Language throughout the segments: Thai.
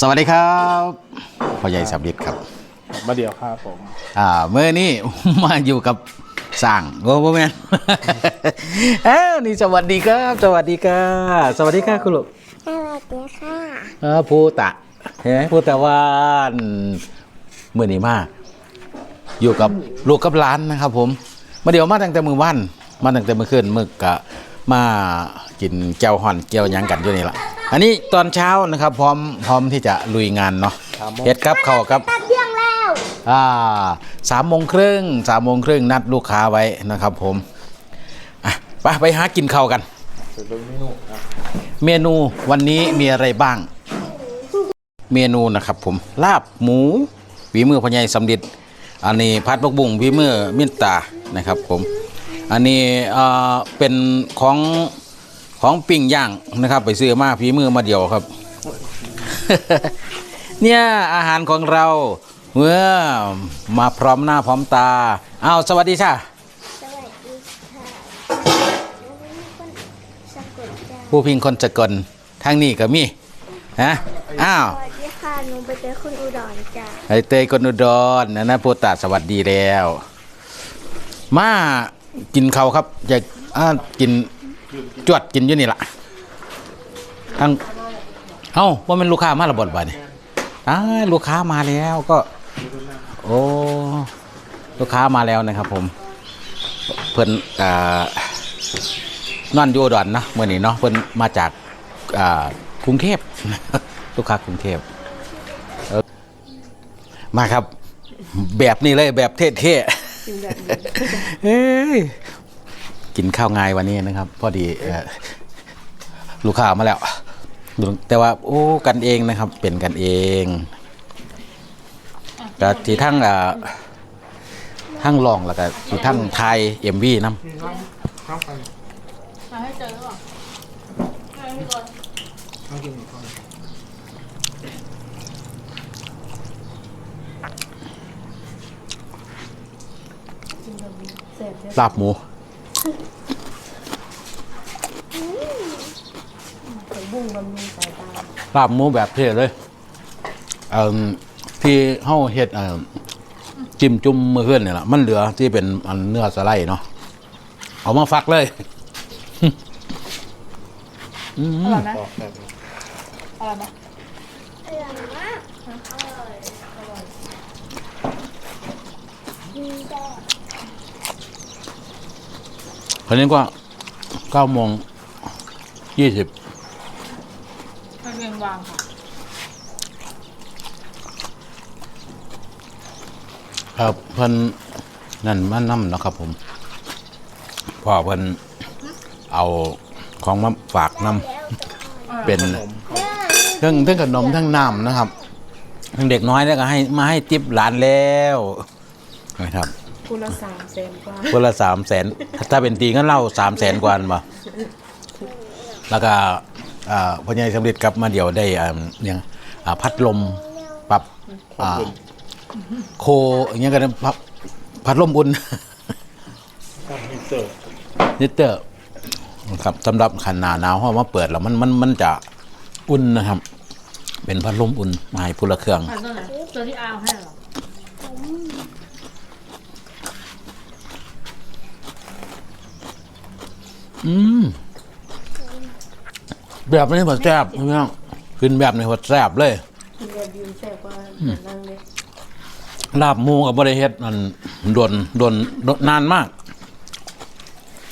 สวัสดีครับพ่อใหญ่สำลิดครับมาเดียวครับผม อ่าเมื่อนี้ มาอยู่กับสร้างโอ้โหแมนเอ้านี่สวัสดีครับ สวัสดีครับสวัสดีครับคุณลูกสวัสดีค่ะเออภูตะเห็นไหมภูตะวันเมื่อนี้มาอยู่กับลูกกับหลานนะครับ ผม มาเดี๋ยวมาตั้งแต่มือวันมาตั้งแต่เมื่อคืนมึกกะมากินแก้วห่อนแก้วหยังกันอยู่นี่ละ อันนี้ตอนเช้านะครับพร้อมพร้อมที่จะลุยงานเนาะเฮ็ดครับเข้าวครับตัดเที่ยงแล้วอ่าสามโมงครึ่งสามโมงครึ่งนัดลูกค้าไว้นะครับ ผมอะไปไปหากินข้าวกันสุดเมนูนะเมนูวันนี้มีอะไรบ้าง เมนูนะครับ ผมลาบหมูฝีมือพอใหญายสำลิดอันนี้พัดบักบุ้งฝีมือมินตานะครับ ผม อันนี้เอ่อเป็นของ ของปิ้งย่างนะครับ ไปซื้อมาฝีมือมาเดียวครับ เนี่ยอาหารของเราเมื่อมาพร้อมหน้าพร้อมตาอ้าวสวัสดีค่ะสวัสดีค่ะแล้วมีคนสะกดใจผู้พิงคนสกลทางนี้ก็มีฮะอ้าวสวัสดีค่ะหนูไปเจอคุณอุดรจ้ะไอเตยคนอุดรนะนะพูตาสวัสดีแล้ว มากินเขาวครับอยากอ่ากิน จวดกินอยู่นี่ละทั้งเอ้าว่ามันลูกค้ามาระบดบ่เนี่ยอ้ายลูกค้ามาแล้วก็ โอ้ลูกค้ามาแล้วนะครับ ผม เพิ่นอ่านอนอยู่อุดอนนะเมื่อนี้เนาะเพิ่นมาจากอ่ากรุงเทพลูกค้ากรุงเทพมาครับ แบบนี้เลยแบบเท่ๆเฮ้ย กินข้าวงายวันนี้นะครับ พอดีลูกค้ามาแล้ว แต่ว่าโอ้กันเองนะครับ เป็นกันเองก็ที่ทั้งอ่าทั้งลองแล้วก็ที่ทั้งไทยเอ็มวีน้ำให้เจอหรอให้พี่บอลลาบหมู ลาบหมูแบบเท่เลยเอ่อที่เฮาเฮ็ดเอ่อจิ้มจุ่มมือเพื่อนเนี่ยแหละมันเหลือที่เป็นอันเนื้อสไลด์เนาะเอามาฟักเลยอร่อยไหมบอกแบบอร่อยไหมอร่อยมากดีจ้ะ คราวนี้ก็เก้าโมงยี่สิบให้เรียงวางค่ะครับเพิ่นนั่นมานํเนาะครับผมพ่อเพิ่นเอาของมาฝากนํเป็นทั้งทั้งขนมทั้งน้ำนะครับทั้งเด็กน้อยแล้วก็ให้มาให้ติปหลานแล้วนะครับ คูละสามเซนกว่าคนละสามแสนถ้าเป็นตีก็เล่าสามแสนกว่าบ่แล้วก็อ่าพอใหญายสำเร็จกลับมาเดี๋ยวได้อ่าเนี่ยอ่าพัดลมปรับอ่าโคอย่างเงี้ยกันพัดพัดลมอุ่นตั้งมิเตอร์นิเตอร์ครับสำหรับขันหนาหนาวเพราะว่าเปิดแล้วมันมันมันจะอุ่นนะครับ เป็นพัดลมอุ่นมาให้พลเครื่องอ่านตัวไหนตัวที่อาวให้เหรอ อืมแบบนี้หัวแซบใช่ไหมครับขึ้นแบบในหัวแซบเลยเรียนยืนแซ่บกว่านั่งเลยลาบหมูกับบริเฮ็ดนั่นโดนโดนโดนนานมาก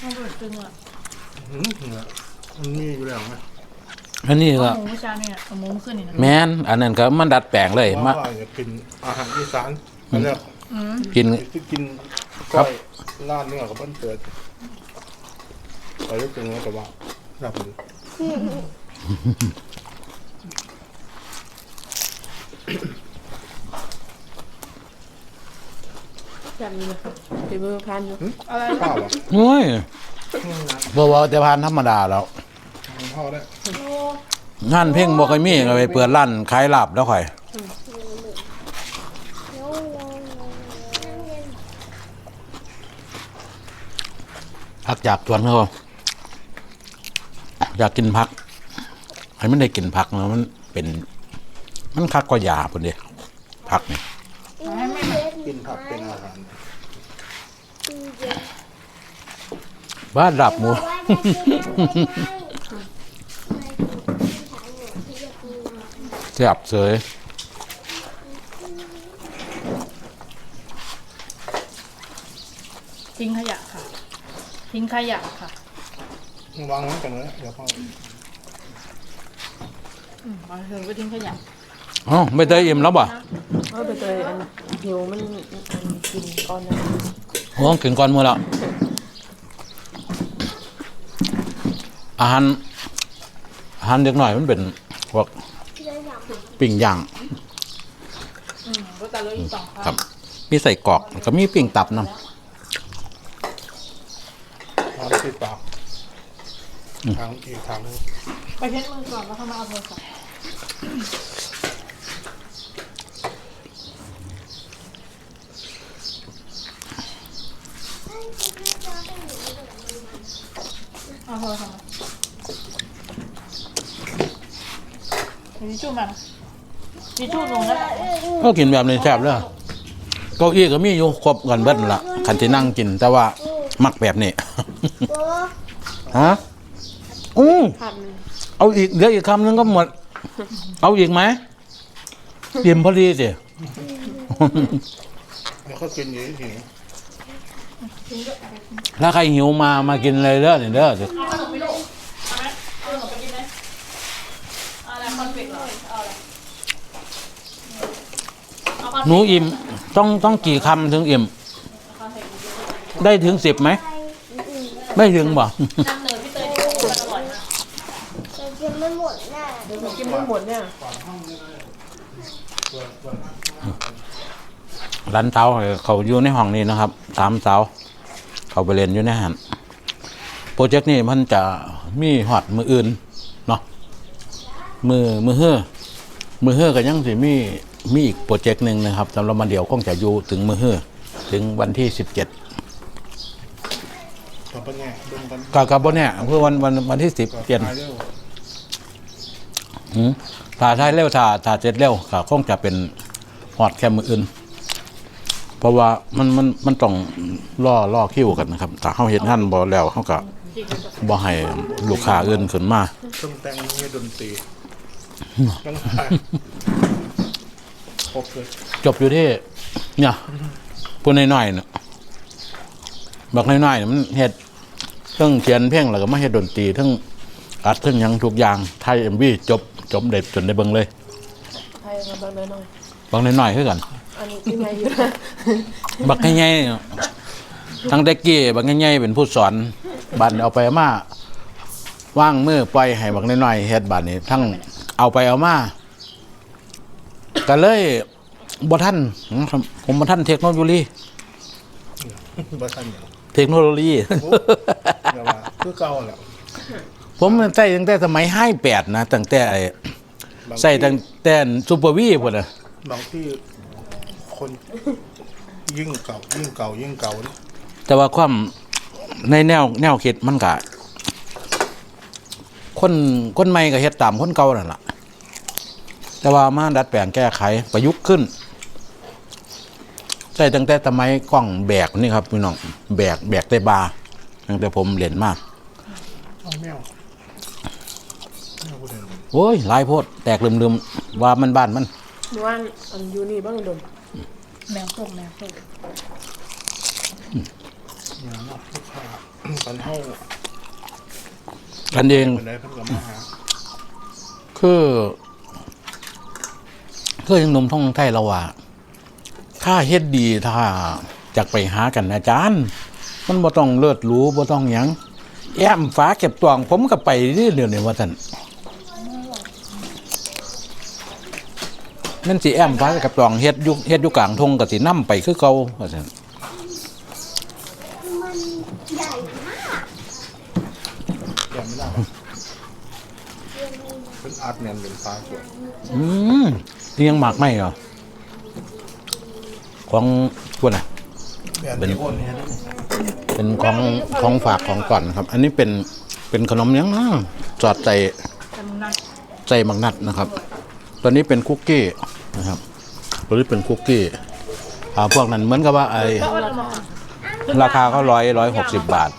ข้าวเปิดตึงอะมันมีอยู่แล้วไหมอันนี้ก็หมูเมื่อเช้าเนี่ยเอาหมูขึ้นนี่นะแมนอันนั้นก็มันดัดแปลงเลยมามาอยากกินอาหารอีสานอันเนี้ยอืมกินที่กินครัก้อบยลาดเนื้อกับบ้านเกิด ไปยกตัวนี้กับว่าแบบนี้แบบนี้เลยฝีมือพันอยู่อะไรข้าวอะโอ้ยบ่ว่าแต่พานธรรมดาแล้วข้าวได้งานเพ่งบ่เคยมีก็ไปเปิดร้านขายลาบแล้วค่อยโน้โน้โน้นั่งเรียนพักจากสวนเขา อยากกินพักให้มันได้กินผักนะมันเป็น มันคักก็ยาพุ่นเด้ผักนี่กินผักเป็นอาหารบ้านดับหมูแซ่บเสยทิ้งขยะค่ะ ทิ้งขยะค่ะ วางไว้กันเลยเดี๋ยวพ่ออืมมาถึงก็ทิ้งขยะอ๋อไม่ได้อิ่มแล้วบ่เออไปเจออันหิวมันอันกินก้อนนะห่วงถึงก่อนมื้อแล้วอาหารอาหารเด็กหน่อยมันเป็นพวกปิ้งย่าง อืมก็แต่เหลืออีกสองคค่ะรับมีใส่กรอกแล้วก็มีปิ้งตับนํน้ำติดปาก ทางอีกทางนึงไปเช็ดมือก่อนแล้วเข้ามาเอาโทรศัพท์เอาโทรศัพท์มามีทิชชู่มาทิชชู่ลงแล้วก็กินแบบนี้แซ่บเลยเก้าอี้ก็มีอยู่ครบกันเบิดนั่นละคันที่นั่งกิน แต่ว่ามักแบบนี้ ฮะ อู้ผัดมันเอาอีกเดี๋ยวอีกคำนึงก็หมด เอาอีกไหมอิ่มพอดีสิ แล้วก็กินอยู่ที่หิวถ้าใครหิวมามากินเลยเด้อเนี่ยเด้อสิเอาขนมไปลูกเอาไหมเอาขนมไปกินไหมเอาอะไรคอนเฟกต์เหรอเอาอะไรเอาคอนเฟกต์หนูอิ่มต้องต้องกี่คำถึงอิ่มคอนเฟกต์ได้ถึงสิบไหม ไม่ถึงบ่น้ำเนยพี่เตยที่พูดมันอร่อยมาก จะกินไม่หมดแน่ เดี๋ยวผมกินไม่หมดเนี่ยร้านเตาเขาอยู่ในห้องนี้นะครับสามเสาเขาไปเรียนอยู่ในหันโปรเจกต์นี้มันจะมีหอดมืออื่นเนาะมือมือเฮือมือเฮือก็ยังสิมีมีอีกโปรเจกต์หนึ่งนะครับสำหรับมันเดียวคงจะอยู่ถึงมือเฮือถึงวันที่สิบเจ็ดตอนเป็นไงดุมกันกับกับบนเนี่ยเพื่อวันวันวันที่สิบเปลี่ยน ตายเร็ว หืม ถ้าท้ายเร็วถ้าถ้าเสร็จเร็วก็คงจะเป็นหอดแค่มืออื่น เพราะว่ามันมันมันต้องล่อล่อคิวกันนะครับถ้าเขาเห็นท่านบอแล้วเขาก็บอให้ลูกค้าอื่นขึ้นมาเครื่องแต่งมีดนตรีต้องไปครบเลยจบอยู่ที่เนี่ยพูดน้อยๆเนาะบอกน้อยๆเนี่ยมันเฮ็ดเพิ่งเขียนเพลงแล้วก็มาเฮ็ดดนตรีทั้งอัดทั้งหยังทุกอย่างไทยเอ็มวีจบ จบเด็ดจนได้เบิ่งเลยไทยมาบางเลยหน่อยบางน้อยๆคือกันอันนี้ที่มาอยู่นะบักใหญ่ๆทั้งเด็กกี้บักใหญ่ๆเป็นผู้สอนบัดเอาไปเอามาว่างมือปล่อยให้บักน้อยๆเฮ็ดบัดนี้ ทั้งเอาไปเอามาก็เลยบ่ทันนะครับผมบ่ทันเทคโนโลยีบ้าทันอย่างเทคโนโลยีเดี๋ยวว่าคือเก่าแหละ ผมใส่ตั้งแต่สมัยห้าแปดนะตั้งแต่ไอ้บางใส่ที่ตั้งแต่ซูเปอร์วีพุ่นน่ะบางที่คนยิ่งเก่ายิ่งเก่ายิ่งเก่านี่แต่ว่าความในแนวแนวคิดมันก็คนคนใหม่ก็เฮ็ดตามคนเก่านั่นล่ะ แต่ว่ามาดัดแปลงแก้ไขประยุกต์ขึ้นใส่ตั้งแต่สมัยกล้องแบกนี่ครับพี่น้องแบกแบกได้บาร์ตั้งแต่ผมเล่นมาเอาแมวแมวกูเดิน โอ้ยหลายโพดแตกลืมๆว่ามันบ้านมันหนูว่าอันยูนี่บ้างโดนแมวส้มแมวส้มเนี่ยเนาะลูกค้าตอนเท่ากันเองเป็นไรเพิ่งกลับมาหาคือคือยังหนมท่องไทยเราว่าถ้าเฮ็ดดีถ้าจากไปหากันอาจารย์ มันบ่ต้องเลิศหรูบ่ต้องหยังแอมฟ้าเก็บตวงผมก็ไปเรื่อยๆเนี่ยว่าท่าน นั่นสิแอมฟ้าก็บตวงเฮ็ดอยู่เฮ็ดอยู่กลางทงก็สินํไปคือเก่าว่าซั่นมันใหญ่มากแกไม่ได้เป็นอาร์ตแมนเป็นฟ้าสวยอืมนี่ยังหมากไหมเหรอของพวกน่ะแบบนี้โอนเนี่ยนเป็นของของฝากของก่อนนะครับ อันนี้เป็นเป็นขนมยังนะจอดใส่จใส่มักนัดนะครับตัวนี้เป็นคุกกี้ นะครับตัวนี้เป็นคุกกี้อ่าพวกนั้นเหมือนกับว่าไอราคาก็ร้อยร้อยหกสิบบาท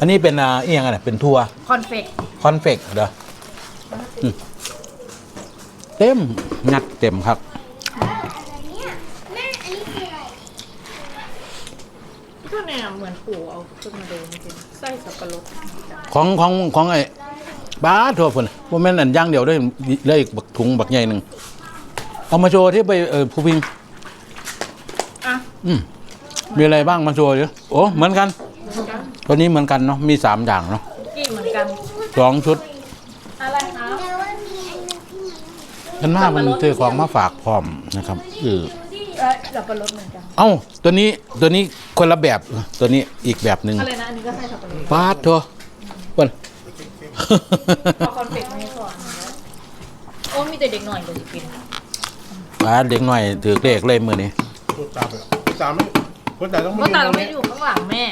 อันนี้เป็นอ่าเอียงอะไรเป็นทัวคอนเฟกคอนเฟกเด้ออืมเต็มงัดเต็มครับอะไรเนี่ยแม่อันนี้คืออะไรก็เนี่ยเหมือนปู่เอาขึ้นมาดูจริงๆไส้สับปะรดของของของไอ้บ้าทั่วพุ่นว่าแม่นอันย่างเดียวได้เลยบักถุงบักใหญ่หนึ่ง เอามาโชว์ที่ไปเออผู้พิงอะ อืมมีอะไรบ้างมาโชว์ดิโอ้เหมือนกันตัวนี้เหมือนกันเนาะมีสามอย่างเนาะกี้เหมือนกัน สองชุดอะไรคะแต่ว่ามีอันนึงที่มันกันมามันซื้อของมาฝากพร้อมนะครับเออเอ้ยสับปะรดเหมือนกัน เอ้าตัวนี้ตัวนี้คนละแบบตัวนี้อีกแบบหนึ่งอะไรนะ อันนี้ก็ไส้สับปะรดปาดทัวเพิ่นเอาคอนเฟกมาให้ก่อนโอ้มีแต่เด็กหน่อยเลยกิน ปาดเด็กหน่อยถือเลขเลยมือนี้พูดตามไปพูดตามไม่พูดตามต้องเพราะตาเราไม่อยู่ข้างหลังแม่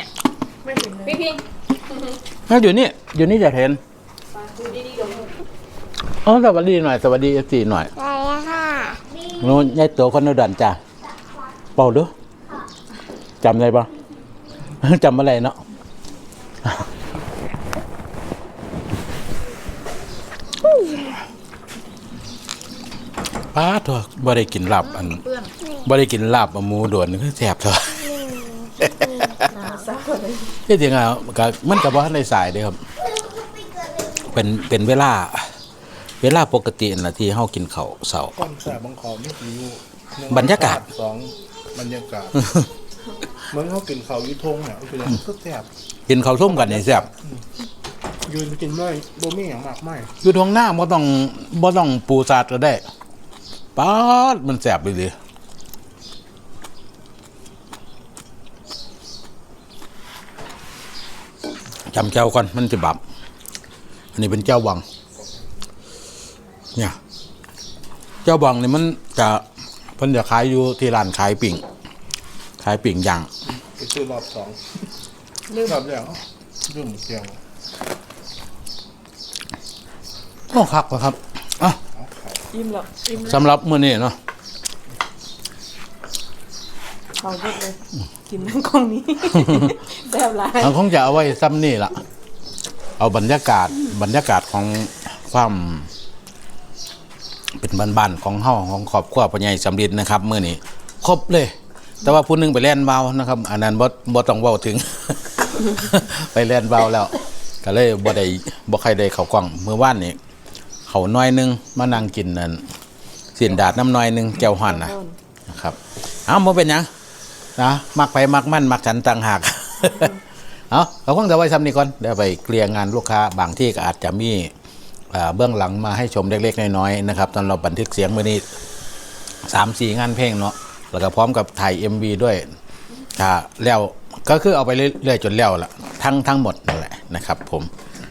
พี่พิงถ้าอยู่นี่อยู่นี่จะเห็นอ๋อสวัสดีหน่อยสวัสดีเอฟซีหน่อยอะไรอะค่ะโน้นยายตัวคนนดันจ้ะเป่าดูจำได้ปะจำอะไรเนาะ ป้าดเถอะบ่ได้กินลาบอันเพื่อนบ่ได้กินลาบหมูด่วนคือแสบเถอะที่จริงอะก็มันก็บ่ทันได้สายเด้ครับ เป็นเป็นเวลา เวลาปกติน่ะที่เฮากินข้าวเช้าก้อนแสบบางคอไม่กี่ยูหนึ่งบรรยากาศ สองบรรยากาศ เหมือนเขากินเขาวอยุทงเนี่ยมันเป็นอย่างก็แสบกินข้าวส้มกันนี่แซ่บยืนกินไม่โบมี่อย่างมากไม่ อยู่ทางหน้าบ่ต้องบ่ต้องปูสาดก็ได้ ป๊าดมันแซ่บไปเลยจำเจ้าก่อนมันจะบับ อันนี้เป็นเจ้าวัง เนี่ย เจ้าวังนี่มันจะเพิ่นจะขายอยู่ที่ร้านขายปิ่ง ขายปิ่งย่างไปซื้อรอบสองเรื่องแบบอย่างเรื่องเสียงโอ้คักว่ะครับอะเอาขาย อิ่มแล้วอิ่มแล้วสำหรับมื้อนี้เนาะเขาเยอะเลยกินทั้งกล่องนี้แซ่บหลายมันคงจะเอาไว้ซ้ำนี่ละเอาบรรยากาศบรรยากาศของความ เป็นบ้านๆของเฮาของครอบครัวปัญญาสำลิดนะครับมื้อนี้ครบเลย แต่ว่าผู้หนึงไปแล่นเบานะครับ อันนั้นบ่บ่ต้องเว้าถึง ไปแล่นเบาแล้วก็เลยบ่ได้บ่ใครได้เข้ากล้องเมื่อวานนี้ เขาน้อยหนึงมานั่งกินนั่นสินดาดน้ำน้อยหนึงแก้วหั่นนะนะครับเอาบ่เป็นหยังนะมักไปมักมั่นมักฉันต่างหากเอาเราคงจะไว้ซ้ำนี้ก่อนเดี๋ยวไปเคลียร์งานลูกค้าบางที่ก็อาจจะมีเอ่อเบื้องหลังมาให้ชมเล็กๆน้อยๆนะครับตอนเราบันทึกเสียงมื่อนี้สามสี่งานเพลงเนาะแล้วก็พร้อมกับถ่าย MV ด้วยถ้าแล้วก็คือเอาไปเรื่อยๆจนแล้วล่ะทั้งทั้งหมดนั่นแหละนะครับผม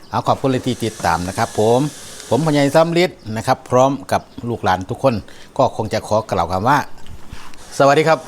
เอาขอบคุณเลยที่ติดตามนะครับผม ผมพญายซ้ำลิศนะครับ พร้อมกับลูกหลานทุกคน ก็คงจะขอกล่าวคำว่า สวัสดีครับ